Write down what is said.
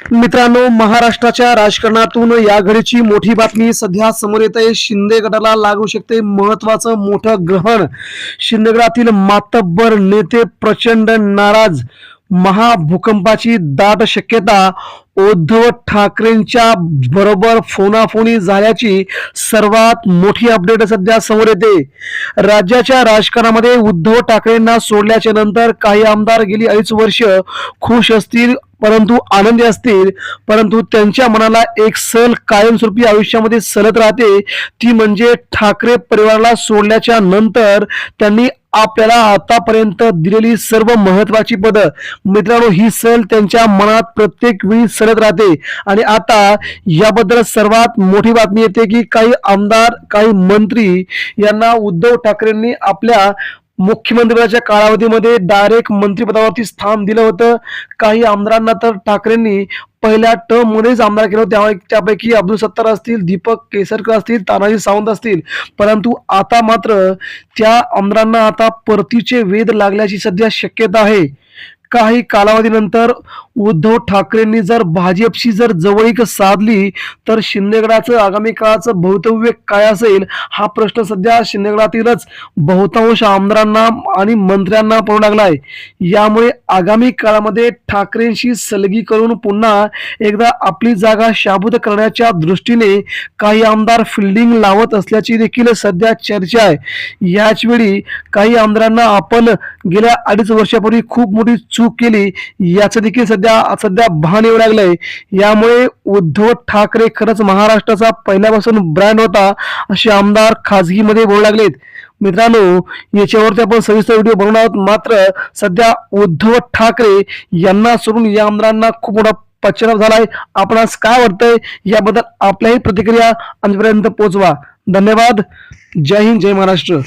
मित्रांनो महाराष्ट्राच्या राजकारणातून या घडीची मोठी बातमी सध्या समोर येत आहे. शिंदे गटाला लागू शकते महत्वाचं मोठं ग्रहण. शिंदे गटातील मातब्बर नेते प्रचंड नाराज. महाभूकंपाची दाट शक्यता उद्धव ठाकरेंच्या बरोबर फोनाफोनी झाल्याची सर्वात मोठी अपडेट सध्या समोर येते. राज्याच्या राजकारणामध्ये उद्धव ठाकरेंना सोडल्याच्या नंतर काही आमदार गेली अडीच वर्ष खुश असतील परंतु आनंदी असतील परंतु त्यांच्या मनाला एक सल कायमस्वरूपी आयुष्यामध्ये सलत राहते. ती म्हणजे ठाकरे परिवाराला सोडल्याच्या नंतर त्यांनी आपल्याला आतापर्यंत दिलेली सर्व महत्वाची पदं. मित्रांनो ही सल त्यांच्या मनात प्रत्येक वेळी सरत राहते. आणि आता याबद्दल सर्वात मोठी बातमी येते की काही आमदार काही मंत्री यांना उद्धव ठाकरेंनी आपल्या मुख्यमंत्रीपदाच्या कालावधीमध्ये डायरेक्ट मंत्रिपदावरती स्थान दिलं होतं. काही आमदारांना तर ठाकरेंनी पहिल्या टर्म मध्येच आमदार केलं त्यामुळे त्यापैकी अब्दुल सत्तार असतील दीपक केसरकर असतील तानाजी सावंत असतील. परंतु आता मात्र त्या आमदारांना आता परतीचे वेध लागल्याची सध्या शक्यता आहे. काही कालावधीनंतर उद्धव ठाकरेंनी जर भाजपशी जर जवळीक साधली तर शिंदेगडाचं आगामी काळाचं भवितव्य काय असेल? हा प्रश्न सध्या शिंदेगडातीलच बहुतांश आमदारांना आणि मंत्र्यांना पडू लागला आहे यामुळे आगामी काळामध्ये ठाकरेंशी सलगी करून पुन्हा एकदा आपली जागा शाबूत करण्याच्या दृष्टीने काही आमदार फिल्डिंग लावत असल्याची देखील सध्या चर्चा आहे. याचवेळी काही आमदारांना आपण गेल्या अडीच वर्षापूर्वी खूप मोठी चूक केली. याचं देखील सध्या सध्या भान येऊ लागलंय. यामुळे उद्धव ठाकरे खरंच महाराष्ट्राचा पहिल्यापासून ब्रँड होता असे आमदार खाजगीमध्ये बोलू लागलेत. मित्रांनो याच्यावरती आपण सविस्तर व्हिडिओ बनवणार आहोत. मात्र सध्या उद्धव ठाकरे यांना सोडून या आमदारांना खूप मोठा पश्चाताप झालाय. आपणास काय वाटतंय? याबद्दल आपल्याही प्रतिक्रिया आमच्यापर्यंत पोहोचवा. धन्यवाद. जय हिंद जय महाराष्ट्र.